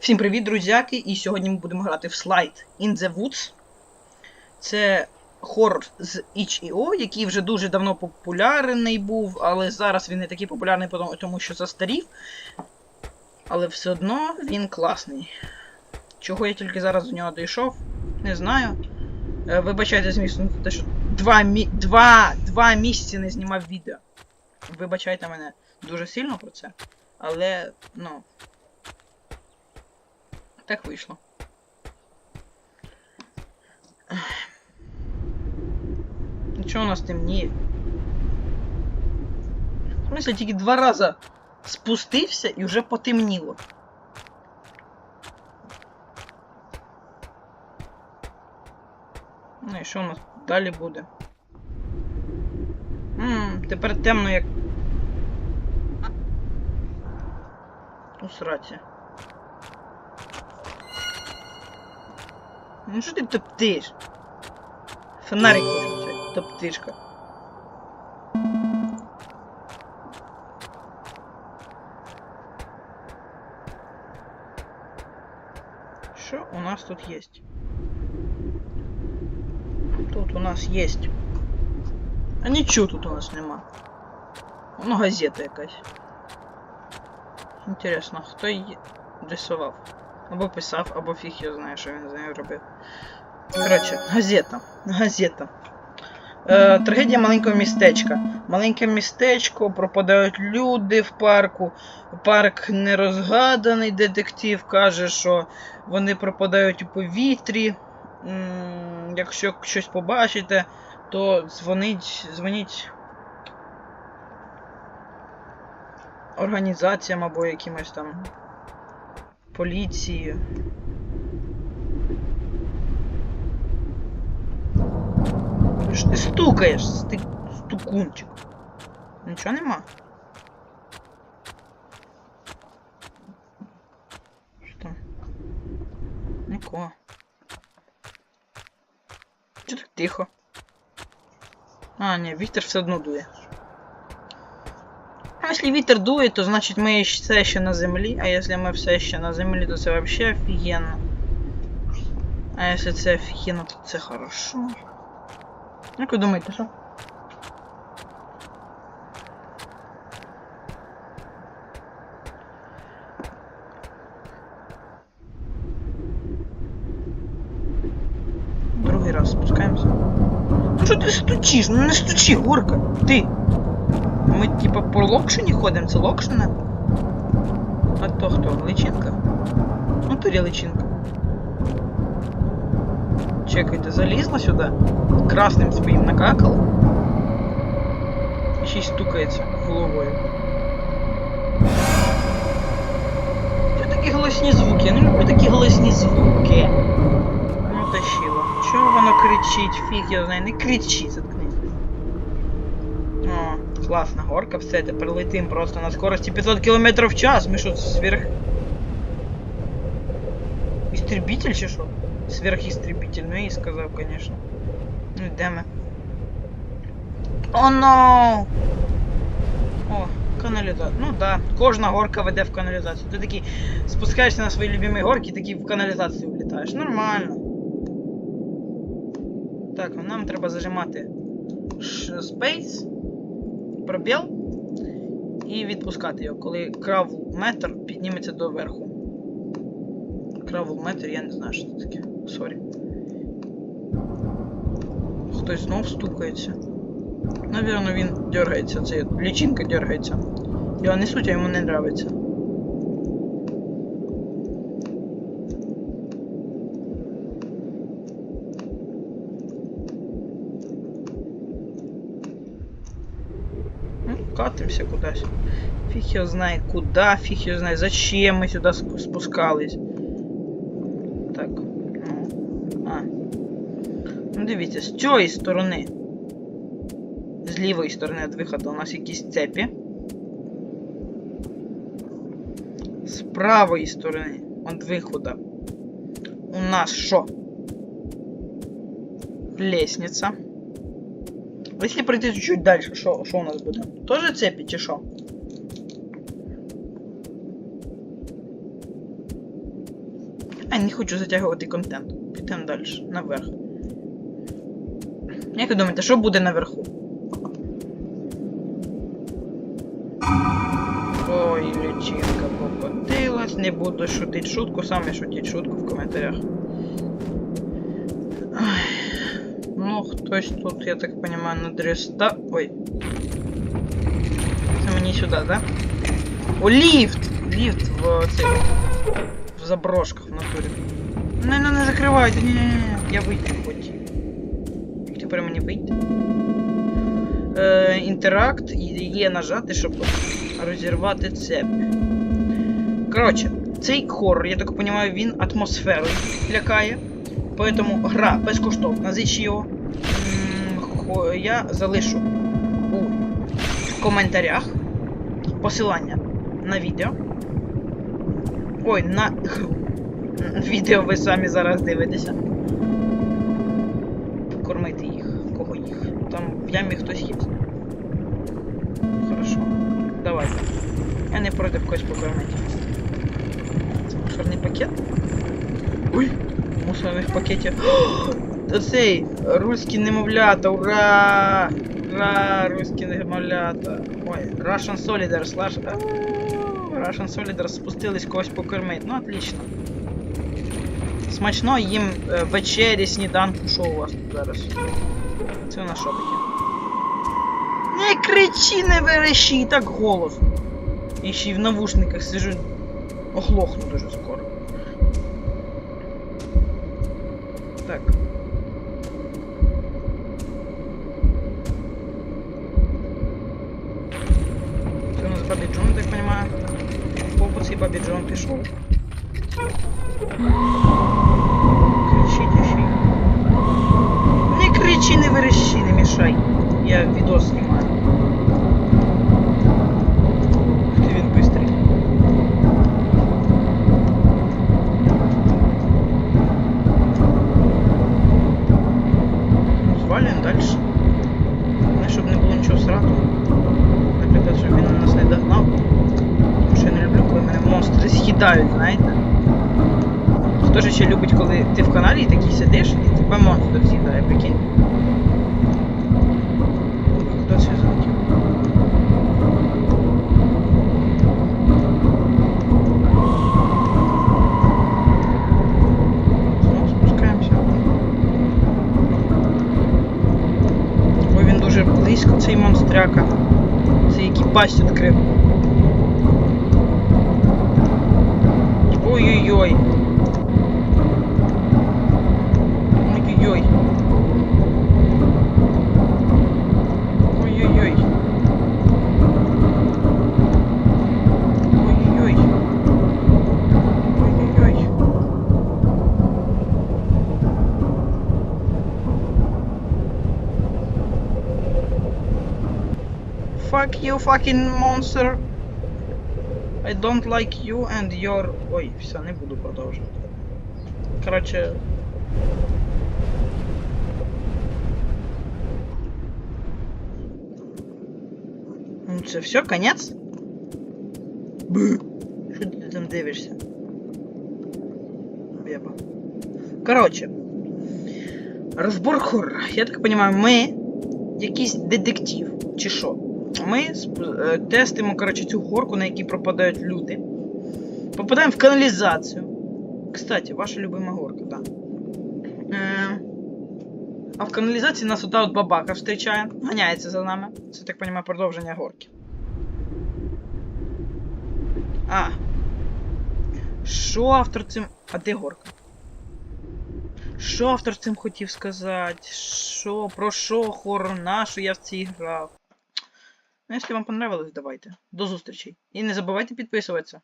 Всім привіт, друзяки! І сьогодні ми будемо грати в Slide in the Woods. Це хорор з Itch.io, який вже дуже давно популярний був, але зараз він не такий популярний, тому- тому що застарів. Але все одно він класний. Чого я тільки зараз до нього дійшов, не знаю. Е, Вибачайте, звісно, те, що два, мі... два, два місяці не знімав відео. Вибачайте мене дуже сильно про це. Але, ну. Так вийшло. Нічого у нас темніє. В смысле, тільки два рази спустився і вже потемніло. Ну і що у нас далі буде? Ммм, тепер темно як. У Ну що ти топтиш? Фонарик включай, топтишка. Що у нас тут есть? Тут у нас есть. А нічого тут у нас нема. Ну, газета якась. Інтересно, хто її рисував? Або писав, або фіг я знаю, що він з нею робив. Коротше, газета. Газета. Е, трагедія маленького містечка. Маленьке містечко, пропадають люди в парку. Парк нерозгаданий. Детектив каже, що вони пропадають у повітрі. Якщо щось побачите, то дзвонить, дзвоніть організаціям або якимось там поліції. Що ти стукаєш, стик, стукунчик? Нічого нема? Що там? Нікого. Чого так тихо? А, ні, вітер все одно дує. А якщо вітер дує, то значить ми все ще на землі, а якщо ми все ще на землі, то це вообще офігенно. А якщо це офігенно, то це хорошо. Як ви думаєте, що? Другий раз спускаємося. Ну що ти стучиш? Ну не стучи, горка! Ти! Ми типа по локшині ходимо, це локшина? А то хто? Личинка? Ну тоді личинка. Чекайте, залізла сюди? Красним своїм накакала. І ще й стукається головою. Що такі голосні звуки? Я не люблю такі голосні звуки. Ну тащило. Чого воно кричить? Фіг я знаю, не кричи, заткнись. О, класна горка, все, тепер летим просто на скорості 500 км в час. Ми що, сверх... Істребитель чи що? Сверхістребитель, ну я і сказав, конечно. Ну де ми? О, но! О, каналізація. Ну да, кожна горка веде в каналізацію. Ти такий спускаєшся на свої любимі горки, такий в каналізацію влітаєш. Нормально. Так, нам треба зажимати Space, пробіл і відпускати його, коли кравл метр підніметься до верху. Кравл метр, я не знаю, що це таке. Сорі. Хтось знов стукається. Навірно, він дергається, це лічинка дергається. Його несуть, а йому не нравиться. катимся кудись. Фіг його знає куди, фіг його знає, зачем ми сюди сп- спускались. Так. Ну. А. Ну дивіться, з цієї сторони. З лівої сторони від виходу у нас якісь цепі. З правої сторони від виходу у нас що? Лестниця. Если пройти чуть-чуть дальше, що у нас буде? Тоже цепі чи що? Ай, не хочу затягувати контент. Підемо далі, наверх. Як ви думаєте, що буде наверху? Ой, лічинка покотилась, не буду шутити шутку, саме шутіть шутку в коментарях. Ну, хтось тут, я так понимаю, на дреста. Ой. Це мені сюди, да? О, ліфт! Ліфт в цей. В заброшках в натурі. Не, не, не закривайте, ні, ні, ні. Я вийти хоч. Тепер мені вийти? Е, інтеракт є нажати, щоб розірвати цепь. Коротше, цей хоррор, я так розумію, він атмосферою лякає. Поэтому гра безкоштовна з itch.io. Я залишу у коментарях посилання на відео. Ой, на Відео ви самі зараз дивитеся. Покормити їх. Кого їх? Там в ямі хтось є. Хорошо. Давайте. Я не проти когось покормити. Мусорний пакет? Ой! Мусорних пакетів. Цей! Руські немовлята! Ура! Ура! Руські немовлята! Ой, Russian Solidars, Rush... Ау, Russian Solidars спустились когось покормити. Ну, отлично. Смачно їм е, вечері, сніданку, що у вас тут зараз? Це у нас що таке? Не кричи, не верещи, і так голос. І ще й в навушниках сижу. Оглохну дуже скоро. Так. Це у нас Бабі Джон, так понимаю. Фокус і Бабі Джон пішов. Кричи, тиші. Не кричи, не верещи, не мішай. Я відос знімаю. Ух Ти він бистрий. Звалюємо далі. Не, щоб не було нічого срату. Наприклад, щоб він нас не догнав. Тому що я не люблю, коли мене монстри знаєте. Хто ж ще любить, коли ти в каналі такий сидиш, і тебе монстр з'їдає, прикинь. Хто це залетів? Знову спускаємося. Ой, він дуже близько, цей монстряка. Це який пасть відкрив. Fuck you, fucking monster. I don't like you and your... Ой, все, не буду продовжувати. Короче... Ну це все, конець? Бу. Що ти там дивишся? Беба. Короче. Розбор хоррора. Я так понимаю, ми якийсь детектив, чи що? Ми е, тестимо, коротше, цю горку, на якій пропадають люди. Попадаємо в каналізацію. Кстати, ваша любима горка, да. Е, а в каналізації нас ота от бабака зустрічає, ганяється за нами. Це, так понимаю, продовження горки. А. Що автор цим. А де горка? Що автор цим хотів сказати? Що, про що хоррор, на що я в цій грав? Ну, якщо вам понравилось, давайте. До зустрічі. І не забувайте підписуватися.